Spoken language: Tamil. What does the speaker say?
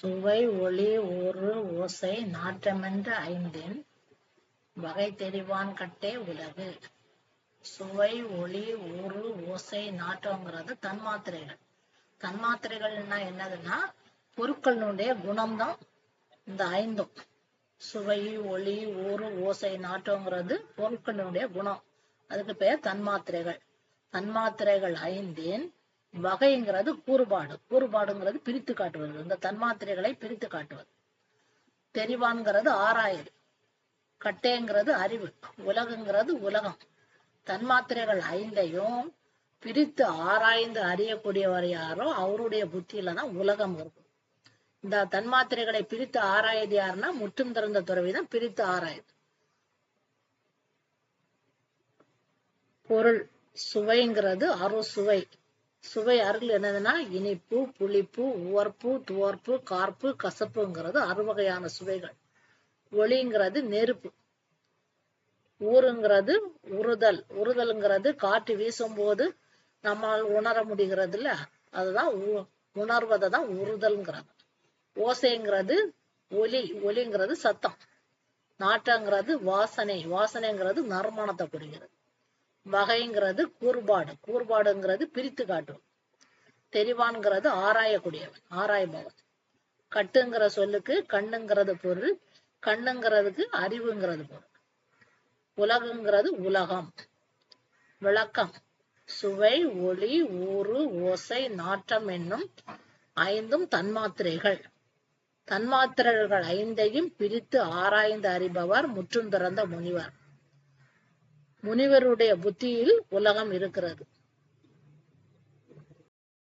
சுவை ஒளி ஊறு ஓசை நாற்றமென்ற ஐந்தின் வகை தெரிவான் கட்டே உலகு. சுவை ஒளி ஊறு ஓசை நாற்றம்ங்கிறது தன்மாத்திரைகள். தன்மாத்திரைகள்னா என்னதுன்னா பொருட்களினுடைய குணம்தான் இந்த ஐந்தும். சுவை ஒளி ஊறு ஓசை நாற்றம்ங்கிறது பொருட்களினுடைய குணம். அதுக்கு பெயர் தன்மாத்திரைகள். தன்மாத்திரைகள் ஐந்தின் வகைங்கிறது கூறுபாடு. கூறுபாடுங்கிறது பிரித்து காட்டுவது. இந்த தன்மாத்திரைகளை பிரித்து காட்டுவது. தெரிவான்கிறது ஆராயது கட்டேங்கிறது அறிவு. உலகங்கிறது உலகம். தன்மாத்திரைகள் ஐந்தையும் பிரித்து ஆராய்ந்து அறியக்கூடியவர் யாரோ அவருடைய புத்தியில தான் உலகம் இருக்கும். இந்த தன்மாத்திரைகளை பிரித்து ஆராயது யாருன்னா முற்றும் திறந்த துறவிதான் பிரித்து ஆராயுது. பொருள் சுவைங்கிறது அறு சுவை சுவை அருள் என்னதுன்னா இனிப்பு புளிப்பு உவர்ப்பு துவர்ப்பு கார்ப்பு கசப்புங்கிறது அறுவகையான சுவைகள். ஒளிங்கிறது நெருப்பு. ஊருங்கிறது உறுதல். உறுதல்ங்கிறது காற்று வீசும்போது நம்மால் உணர முடிகிறது இல்ல அதுதான் உணர்வதை தான் உறுதல்ங்கிறது. ஓசைங்கிறது ஒலி. ஒலிங்கிறது சத்தம். நாட்டங்கிறது வாசனை. வாசனைங்கிறது நறுமணத்தை குறிக்கிறது வகைங்கிறது கூறுபாடு கூறுபாடுங்கிறது பிரித்து காட்டும். தெரிவான்கிறது ஆராயக்கூடியவன் ஆராய்பவன். கட்டுங்கிற சொல்லுக்கு கண்ணுங்கிறது பொருள் கண்ணுங்கிறதுக்கு அறிவுங்கிறது பொருள். உலகுங்கிறது உலகம். விளக்கம். சுவை ஒளி ஊறு ஓசை நாற்றம் என்னும் ஐந்தும் தன்மாத்திரைகள். தன்மாத்திரைகள் ஐந்தையும் பிரித்து ஆராய்ந்து அறிபவர் முற்றும் திறந்த முனிவர். முனிவருடைய புத்தியில் உலகம் இருக்கிறது.